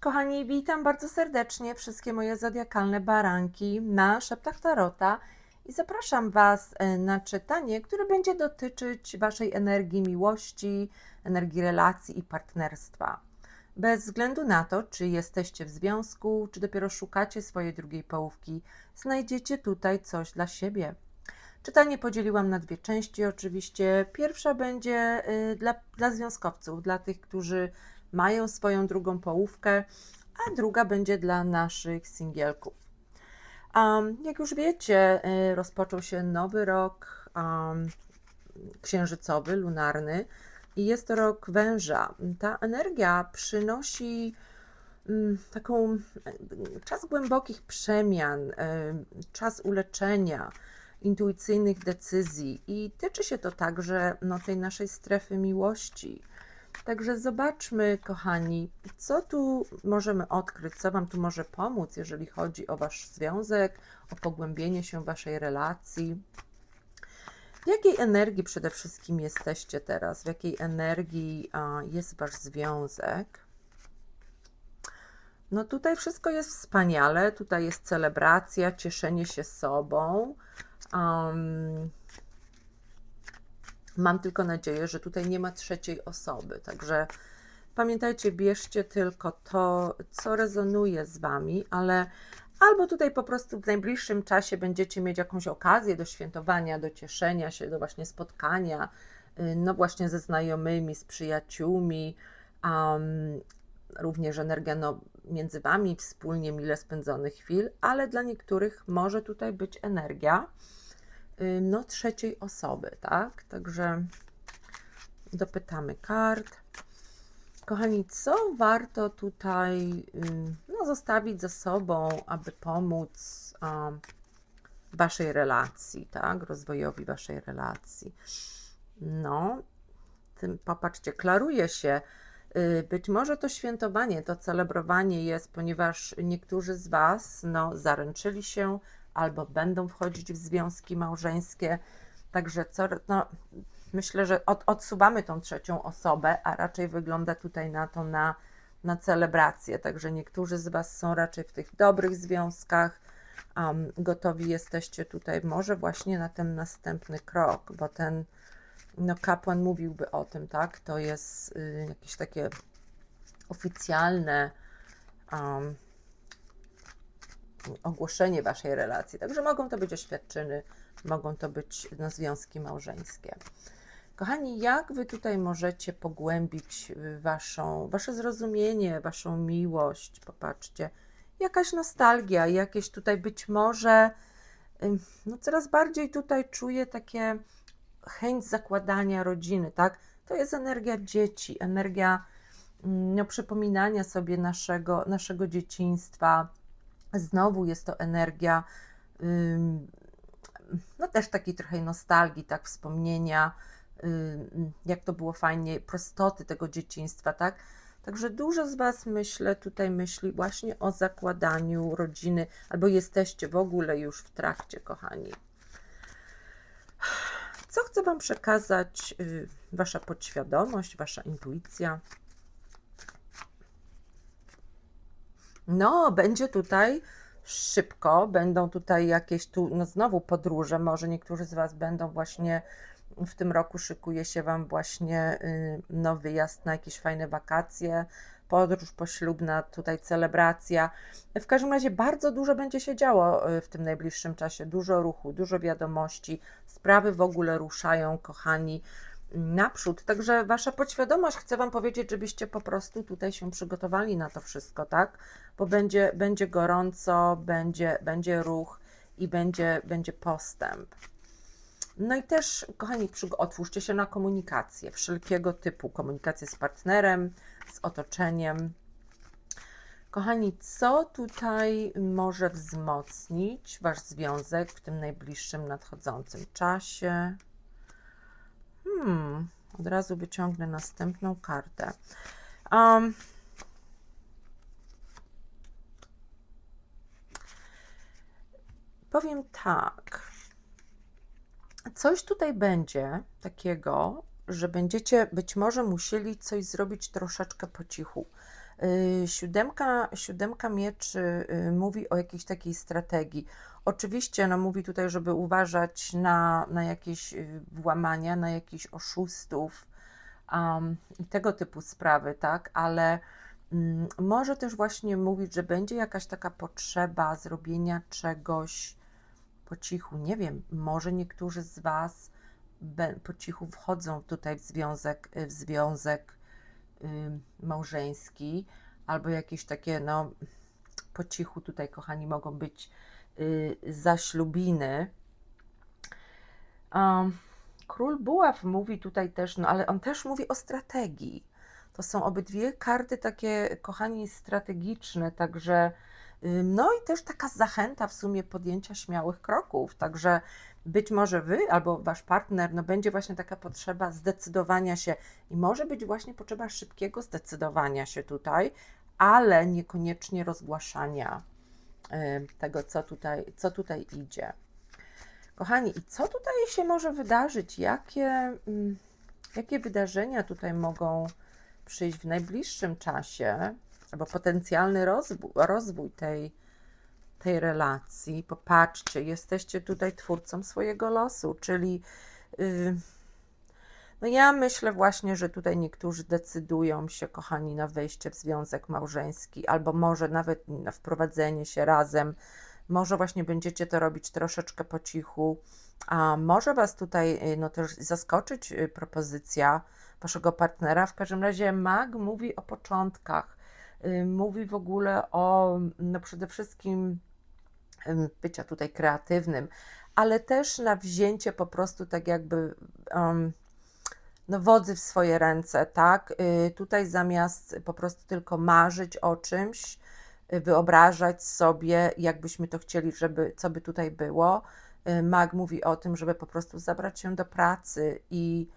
Kochani, witam bardzo serdecznie wszystkie moje zodiakalne baranki na Szeptach Tarota i zapraszam Was e, na czytanie, które będzie dotyczyć Waszej energii miłości, energii relacji i partnerstwa. Bez względu na to, czy jesteście w związku, czy dopiero szukacie swojej drugiej połówki, znajdziecie tutaj coś dla siebie. Czytanie podzieliłam na dwie części, oczywiście. Pierwsza będzie y, dla, dla związkowców, dla tych, którzy mają swoją drugą połówkę, a druga będzie dla naszych singielków. Um, jak już wiecie, y, rozpoczął się nowy rok um, księżycowy, lunarny i jest to rok węża. Ta energia przynosi um, taką czas głębokich przemian, czas uleczenia, intuicyjnych decyzji i tyczy się to także no, tej naszej strefy miłości. Także zobaczmy, kochani, co tu możemy odkryć, co Wam tu może pomóc, jeżeli chodzi o Wasz związek, o pogłębienie się Waszej relacji. W jakiej energii przede wszystkim jesteście teraz? W jakiej energii jest Wasz związek? No tutaj wszystko jest wspaniale, tutaj jest celebracja, cieszenie się sobą. Um, mam tylko nadzieję, że tutaj nie ma trzeciej osoby. Także pamiętajcie, bierzcie tylko to, co rezonuje z Wami, ale albo tutaj po prostu w najbliższym czasie będziecie mieć jakąś okazję do świętowania, do cieszenia się, do właśnie spotkania, y, no właśnie ze znajomymi, z przyjaciółmi, um, również energia no, między Wami, wspólnie mile spędzonych chwil, ale dla niektórych może tutaj być energia, no, trzeciej osoby, tak? Także dopytamy kart. Kochani, co warto tutaj no, zostawić za sobą, aby pomóc um, Waszej relacji, tak? Rozwojowi Waszej relacji. No, tym popatrzcie, klaruje się, y, być może to świętowanie, to celebrowanie jest, ponieważ niektórzy z Was no, zaręczyli się, albo będą wchodzić w związki małżeńskie. Także co, no, myślę, że od, odsuwamy tą trzecią osobę, a raczej wygląda tutaj na to na, na celebrację. Także niektórzy z Was są raczej w tych dobrych związkach. Um, gotowi jesteście tutaj może właśnie na ten następny krok, bo ten no, kapłan mówiłby o tym, tak? To jest y, jakieś takie oficjalne um, ogłoszenie waszej relacji. Także mogą to być oświadczyny, mogą to być no, związki małżeńskie. Kochani, jak wy tutaj możecie pogłębić y, waszą, wasze zrozumienie, waszą miłość? Popatrzcie, jakaś nostalgia, jakieś tutaj być może, no coraz bardziej tutaj czuję takie chęć zakładania rodziny, tak? To jest energia dzieci, energia mm, no, przypominania sobie naszego, naszego dzieciństwa, Znowu jest to energia, no też takiej trochę nostalgii, tak, wspomnienia, jak to było fajnie, prostoty tego dzieciństwa, tak. Także dużo z Was, myślę, tutaj myśli właśnie o zakładaniu rodziny, albo jesteście w ogóle już w trakcie, kochani. Co chcę Wam przekazać? Y, wasza podświadomość, Wasza intuicja. No, będzie tutaj szybko, będą tutaj jakieś tu, no znowu podróże, może niektórzy z Was będą właśnie w tym roku szykuje się Wam właśnie y, no, wyjazd na jakieś fajne wakacje, podróż poślubna, tutaj celebracja. W każdym razie bardzo dużo będzie się działo y, w tym najbliższym czasie, dużo ruchu, dużo wiadomości, sprawy w ogóle ruszają, kochani naprzód. Także wasza podświadomość chce wam powiedzieć, żebyście po prostu tutaj się przygotowali na to wszystko, tak? Bo będzie, będzie gorąco, będzie, będzie ruch i będzie, będzie postęp. No i też, kochani, otwórzcie się na komunikację, wszelkiego typu komunikację z partnerem, z otoczeniem. Kochani, co tutaj może wzmocnić Wasz związek w tym najbliższym nadchodzącym czasie? Hmm, od razu wyciągnę następną kartę. Um, powiem tak. Coś tutaj będzie takiego, że będziecie być może musieli coś zrobić troszeczkę po cichu. Y, Siódemka, siódemka mieczy y, mówi o jakiejś takiej strategii. Oczywiście, no mówi tutaj, żeby uważać na, na jakieś y, włamania, na jakichś oszustów um, i tego typu sprawy, tak, ale mm, może też właśnie mówić, że będzie jakaś taka potrzeba zrobienia czegoś po cichu. Nie wiem, może niektórzy z Was po cichu wchodzą tutaj w związek, w związek małżeński, albo jakieś takie, no, po cichu tutaj, kochani, mogą być y, zaślubiny. Król Buław mówi tutaj też, no ale on też mówi o strategii. To są obydwie karty takie, kochani, strategiczne, także ym, no i też taka zachęta w sumie podjęcia śmiałych kroków. Także być może wy albo wasz partner, no będzie właśnie taka potrzeba zdecydowania się i może być właśnie potrzeba szybkiego zdecydowania się tutaj, ale niekoniecznie rozgłaszania tego, co tutaj, co tutaj idzie. Kochani, i co tutaj się może wydarzyć? Jakie, mm, jakie wydarzenia tutaj mogą przyjść w najbliższym czasie, albo potencjalny rozwój, rozwój tej, tej relacji? Popatrzcie, jesteście tutaj twórcą swojego losu, czyli yy, no ja myślę właśnie, że tutaj niektórzy decydują się, kochani, na wejście w związek małżeński, albo może nawet na wprowadzenie się razem. Może właśnie będziecie to robić troszeczkę po cichu, a może Was tutaj y, no, też zaskoczyć y, propozycja Waszego partnera. W każdym razie mag mówi o początkach, y, mówi w ogóle o no przede wszystkim bycia tutaj kreatywnym, ale też na wzięcie po prostu tak jakby um, no, wodzy w swoje ręce, tak? Y, Tutaj zamiast po prostu tylko marzyć o czymś, y, wyobrażać sobie, jakbyśmy to chcieli, żeby, co by tutaj było. y, Mag mówi o tym, żeby po prostu zabrać się do pracy i,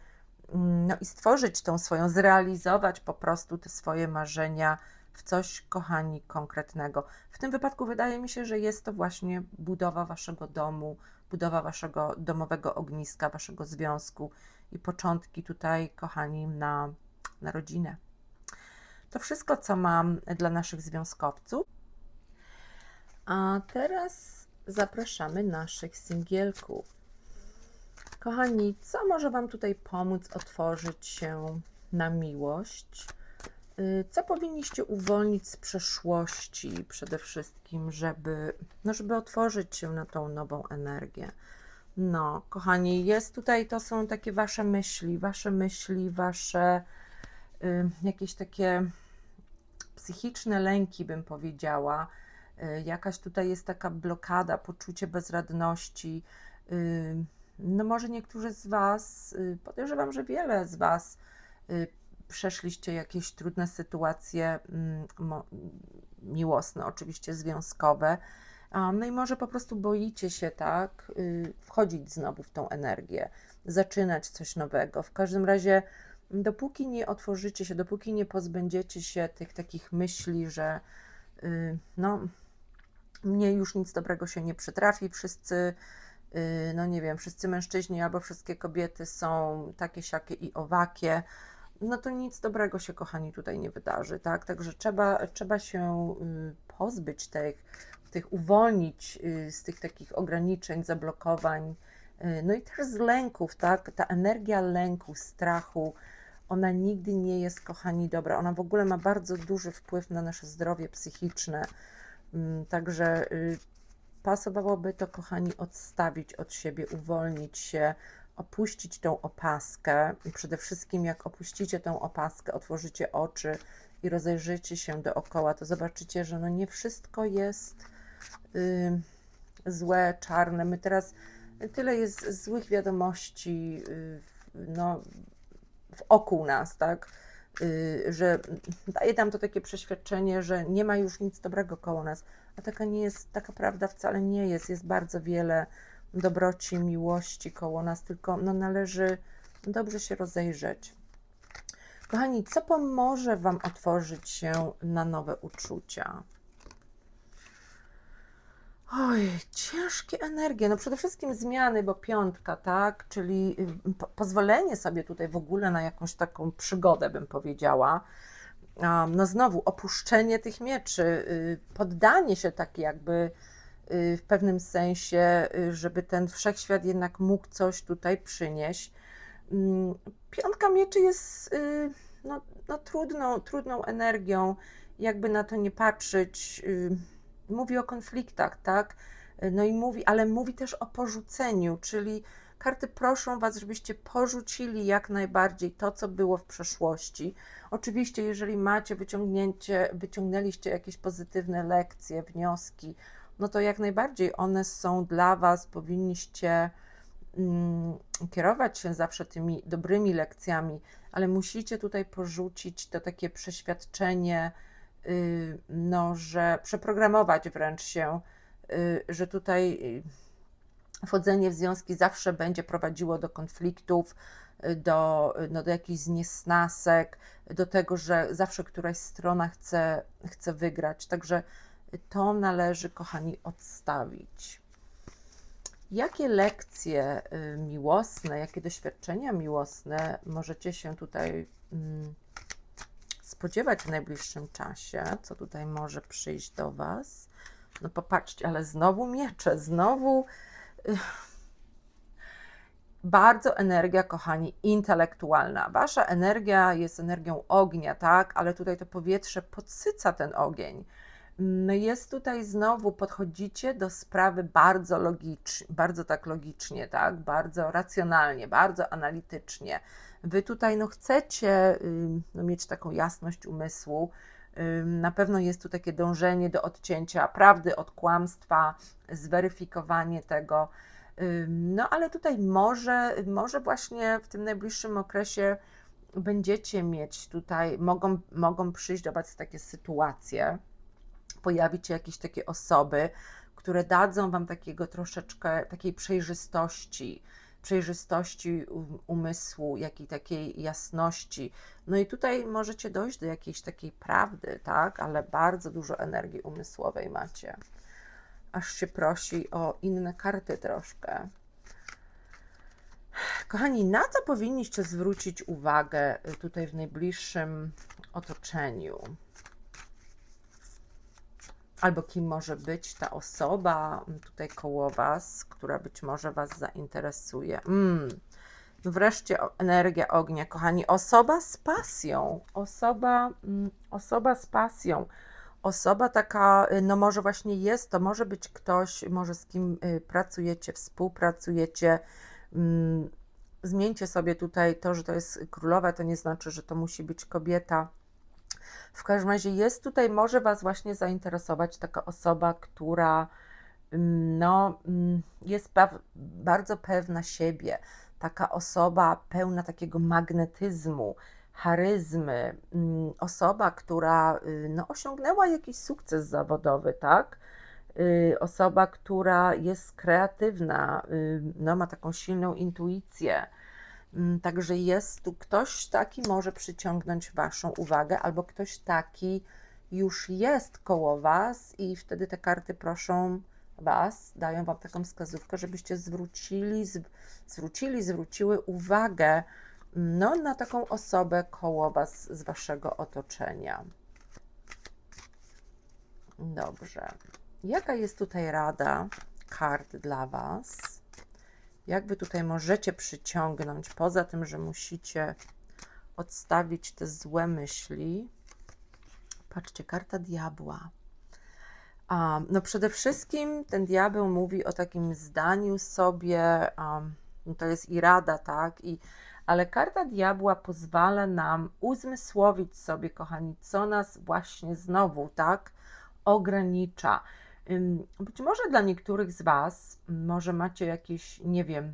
mm, no, i stworzyć tą swoją, zrealizować po prostu te swoje marzenia w coś, kochani, konkretnego. W tym wypadku wydaje mi się, że jest to właśnie budowa waszego domu, budowa waszego domowego ogniska, waszego związku i początki tutaj, kochani, na, na rodzinę. To wszystko, co mam dla naszych związkowców. A teraz zapraszamy naszych singielków. Kochani, co może Wam tutaj pomóc otworzyć się na miłość? Y, Co powinniście uwolnić z przeszłości przede wszystkim, żeby, no, żeby otworzyć się na tą nową energię? No, kochani, jest tutaj, to są takie wasze myśli, wasze myśli, wasze y, jakieś takie psychiczne lęki, bym powiedziała. Y, jakaś tutaj jest taka blokada, poczucie bezradności. Y, no, może niektórzy z Was, y, podejrzewam, że wiele z Was y, przeszliście jakieś trudne sytuacje mm, miłosne, oczywiście związkowe. No i może po prostu boicie się, tak, y, wchodzić znowu w tą energię, zaczynać coś nowego. W każdym razie, dopóki nie otworzycie się, dopóki nie pozbędziecie się tych takich myśli, że y, no, mnie już nic dobrego się nie przytrafi, wszyscy, y, no nie wiem, wszyscy mężczyźni albo wszystkie kobiety są takie, siakie i owakie, no to nic dobrego się, kochani, tutaj nie wydarzy, tak? Także trzeba, trzeba się y, pozbyć tych, tych uwolnić y, z tych takich ograniczeń, zablokowań, y, no i też z lęków, tak? Ta energia lęku, strachu, ona nigdy nie jest, kochani, dobra. Ona w ogóle ma bardzo duży wpływ na nasze zdrowie psychiczne. Mm, Także y, pasowałoby to, kochani, odstawić od siebie, uwolnić się, opuścić tą opaskę. I przede wszystkim, jak opuścicie tą opaskę, otworzycie oczy i rozejrzycie się dookoła, to zobaczycie, że no nie wszystko jest y, złe, czarne. My teraz tyle jest złych wiadomości y, no, wokół nas, tak? Y, że daje nam to takie przeświadczenie, że nie ma już nic dobrego koło nas, a taka nie jest, taka prawda wcale nie jest. Jest bardzo wiele dobroci, miłości koło nas, tylko no, należy dobrze się rozejrzeć. Kochani, co pomoże Wam otworzyć się na nowe uczucia? Oj, ciężkie energie. No przede wszystkim zmiany, bo piątka, tak? Czyli y, po pozwolenie sobie tutaj w ogóle na jakąś taką przygodę, bym powiedziała. um, no znowu opuszczenie tych mieczy, y, poddanie się tak jakby w pewnym sensie, y, żeby ten wszechświat jednak mógł coś tutaj przynieść. Mm, Piątka mieczy jest y, no, no trudną, trudną energią, jakby na to nie patrzeć. y, Mówi o konfliktach, tak? Y, No i mówi, ale mówi też o porzuceniu, czyli karty proszą Was, żebyście porzucili jak najbardziej to, co było w przeszłości. Oczywiście, jeżeli macie wyciągnięcie, wyciągnęliście jakieś pozytywne lekcje, wnioski, no to jak najbardziej one są dla Was, powinniście mm, kierować się zawsze tymi dobrymi lekcjami, ale musicie tutaj porzucić to takie przeświadczenie, y, no, że przeprogramować wręcz się, y, że tutaj y, wchodzenie w związki zawsze będzie prowadziło do konfliktów, do, no, do jakichś zniesnasek, do tego, że zawsze któraś strona chce, chce wygrać. Także to należy, kochani, odstawić. Jakie lekcje y, miłosne, jakie doświadczenia miłosne możecie się tutaj mm, spodziewać w najbliższym czasie? Co tutaj może przyjść do Was? No popatrzcie, ale znowu miecze, znowu y, bardzo energia, kochani, intelektualna. Wasza energia jest energią ognia, tak? Ale tutaj to powietrze podsyca ten ogień. No jest tutaj znowu, podchodzicie do sprawy bardzo logicznie, bardzo tak logicznie, tak? Bardzo racjonalnie, bardzo analitycznie. Wy tutaj no chcecie no, mieć taką jasność umysłu. Na pewno jest tu takie dążenie do odcięcia prawdy od kłamstwa, zweryfikowanie tego. No ale tutaj może, może właśnie w tym najbliższym okresie będziecie mieć tutaj, mogą, mogą przyjść do Was takie sytuacje, pojawić się jakieś takie osoby, które dadzą Wam takiego troszeczkę takiej przejrzystości, przejrzystości um- umysłu, jakiej takiej jasności. No i tutaj możecie dojść do jakiejś takiej prawdy, tak? Ale bardzo dużo energii umysłowej macie. Aż się prosi o inne karty troszkę. Kochani, na co powinniście zwrócić uwagę y, tutaj w najbliższym otoczeniu? Albo kim może być ta osoba mm, tutaj koło Was, która być może Was zainteresuje. Mm. Wreszcie energia ognia, kochani. Osoba z pasją. Osoba, mm, osoba z pasją. Osoba taka, y, no może właśnie jest, to może być ktoś, może z kim y, pracujecie, współpracujecie. Mm, Zmieńcie sobie tutaj to, że to jest królowa, to nie znaczy, że to musi być kobieta. W każdym razie jest tutaj, może Was właśnie zainteresować taka osoba, która mm, no, mm, jest bardzo pewna siebie, taka osoba pełna takiego magnetyzmu, charyzmy, mm, osoba, która y, no, osiągnęła jakiś sukces zawodowy, tak? Y, Osoba, która jest kreatywna, y, no, ma taką silną intuicję. Mm, Także jest tu ktoś taki może przyciągnąć Waszą uwagę, albo ktoś taki już jest koło Was, i wtedy te karty proszą Was, dają Wam taką wskazówkę, żebyście zwrócili, zw- zwrócili, zwróciły uwagę no, na taką osobę koło Was z Waszego otoczenia. Dobrze. Jaka jest tutaj rada kart dla Was? Jak Wy tutaj możecie przyciągnąć, poza tym, że musicie odstawić te złe myśli? Patrzcie, karta diabła. A, no przede wszystkim ten diabeł mówi o takim zdaniu sobie, um, no to jest i rada, tak? I, ale karta diabła pozwala nam uzmysłowić sobie, kochani, co nas właśnie znowu, tak, ogranicza. Być może dla niektórych z Was, może macie jakieś, nie wiem,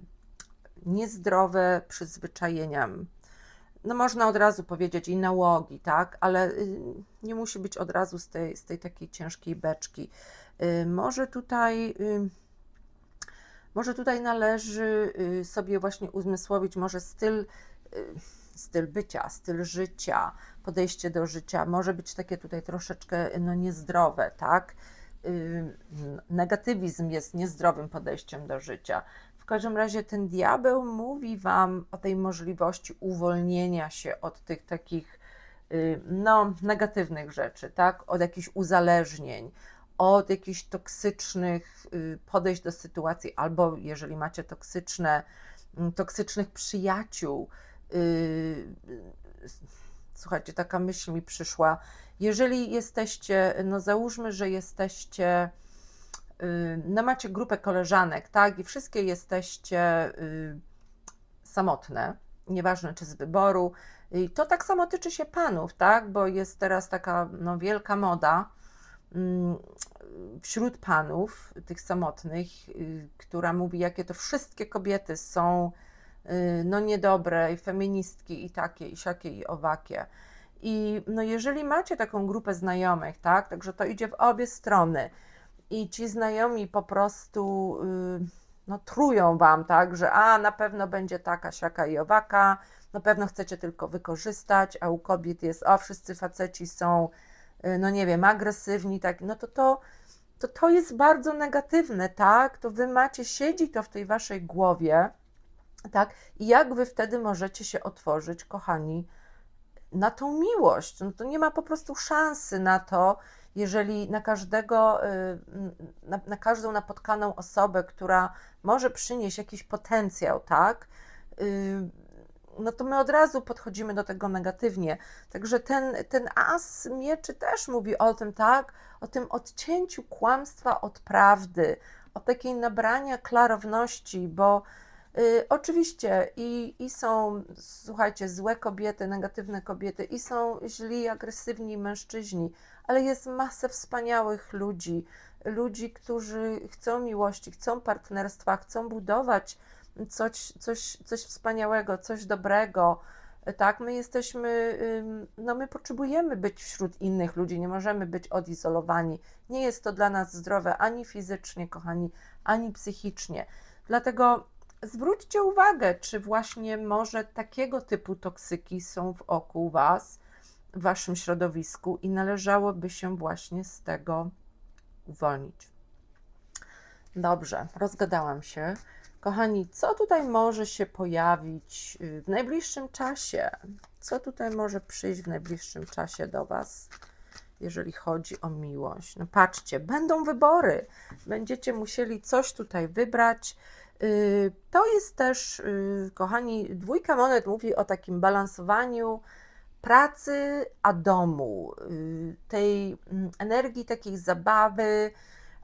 niezdrowe przyzwyczajenia. No można od razu powiedzieć i nałogi, tak, ale y, nie musi być od razu z tej, z tej takiej ciężkiej beczki. Y, Może tutaj, y, może tutaj należy sobie właśnie uzmysłowić, może styl, styl bycia, styl życia, podejście do życia może być takie tutaj troszeczkę no, niezdrowe, tak? Y, Negatywizm jest niezdrowym podejściem do życia. W każdym razie ten diabeł mówi Wam o tej możliwości uwolnienia się od tych takich y, no, negatywnych rzeczy, tak? Od jakichś uzależnień, od jakichś toksycznych y, podejść do sytuacji, albo jeżeli macie toksyczne, mm, toksycznych przyjaciół. y, Słuchajcie, taka myśl mi przyszła. Jeżeli jesteście, no załóżmy, że jesteście, y, no macie grupę koleżanek, tak, i wszystkie jesteście y, samotne, nieważne czy z wyboru, i to tak samo tyczy się panów, tak, bo jest teraz taka no, wielka moda mm, wśród panów, tych samotnych, y, która mówi, jakie to wszystkie kobiety są no niedobre i feministki i takie, i siakie, i owakie. I no jeżeli macie taką grupę znajomych, tak, także to idzie w obie strony i ci znajomi po prostu y, no, trują wam, tak, że a na pewno będzie taka, siaka i owaka, na pewno chcecie tylko wykorzystać, a u kobiet jest, o wszyscy faceci są, y, no nie wiem, agresywni, tak, no to to, to to jest bardzo negatywne, tak, to wy macie, siedzi to w tej waszej głowie, tak, i jak wy wtedy możecie się otworzyć, kochani, na tą miłość. No to nie ma po prostu szansy na to, jeżeli na każdego, y, na, na każdą napotkaną osobę, która może przynieść jakiś potencjał, tak? y, No to my od razu podchodzimy do tego negatywnie. Także ten, ten as mieczy też mówi o tym, tak? O tym odcięciu kłamstwa od prawdy, o takiej nabrania klarowności, bo Y, oczywiście i, i są, słuchajcie, złe kobiety, negatywne kobiety, i są źli, agresywni mężczyźni, ale jest masę wspaniałych ludzi, ludzi, którzy chcą miłości, chcą partnerstwa, chcą budować coś, coś, coś wspaniałego, coś dobrego. Tak, my jesteśmy, no my potrzebujemy być wśród innych ludzi, nie możemy być odizolowani. Nie jest to dla nas zdrowe ani fizycznie, kochani, ani psychicznie. Dlatego zwróćcie uwagę, czy właśnie może takiego typu toksyki są wokół Was, w Waszym środowisku i należałoby się właśnie z tego uwolnić. Dobrze, rozgadałam się. Kochani, co tutaj może się pojawić y, w najbliższym czasie? Co tutaj może przyjść w najbliższym czasie do Was, jeżeli chodzi o miłość? No patrzcie, będą wybory. Będziecie musieli coś tutaj wybrać. Y, To jest też, y, kochani, dwójka monet mówi o takim balansowaniu pracy a domu, y, tej mm, energii takiej zabawy,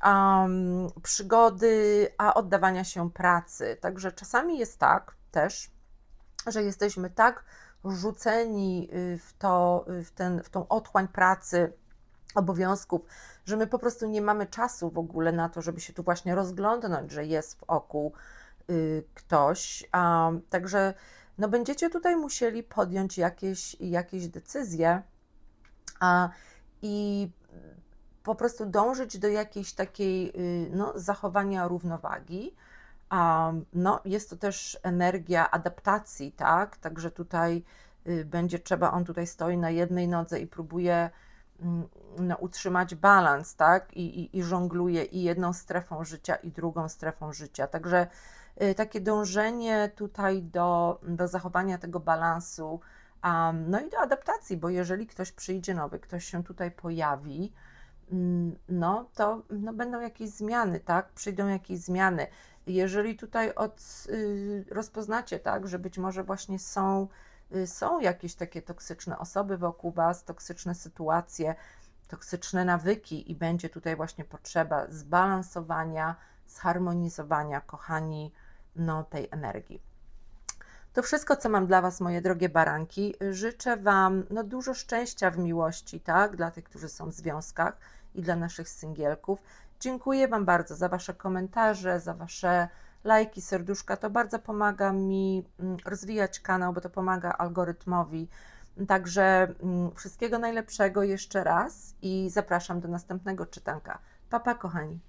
um, przygody, a oddawania się pracy. Także czasami jest tak też, że jesteśmy tak rzuceni w, to, w, ten, w tą otchłań pracy, obowiązków, że my po prostu nie mamy czasu w ogóle na to, żeby się tu właśnie rozglądnąć, że jest wokół y, ktoś. A, także no będziecie tutaj musieli podjąć jakieś, jakieś decyzje a, i po prostu dążyć do jakiejś takiej y, no, zachowania równowagi. A, no, jest to też energia adaptacji, tak? Także tutaj y, będzie trzeba, on tutaj stoi na jednej nodze i próbuje no, utrzymać balans, tak? I, i, I żongluje i jedną strefą życia, i drugą strefą życia. Także y, takie dążenie tutaj do, do zachowania tego balansu, um, no i do adaptacji, bo jeżeli ktoś przyjdzie nowy, ktoś się tutaj pojawi, mm, no to no, będą jakieś zmiany, tak? Przyjdą jakieś zmiany. Jeżeli tutaj od, y, rozpoznacie, tak, że być może właśnie są, są jakieś takie toksyczne osoby wokół Was, toksyczne sytuacje, toksyczne nawyki i będzie tutaj właśnie potrzeba zbalansowania, zharmonizowania, kochani, no, tej energii. To wszystko, co mam dla Was, moje drogie baranki. Życzę Wam no, dużo szczęścia w miłości, tak? Dla tych, którzy są w związkach i dla naszych singielków. Dziękuję Wam bardzo za Wasze komentarze, za Wasze lajki, serduszka. To bardzo pomaga mi mm, rozwijać kanał, bo to pomaga algorytmowi. Także mm, wszystkiego najlepszego jeszcze raz i zapraszam do następnego czytanka. Papa, kochani.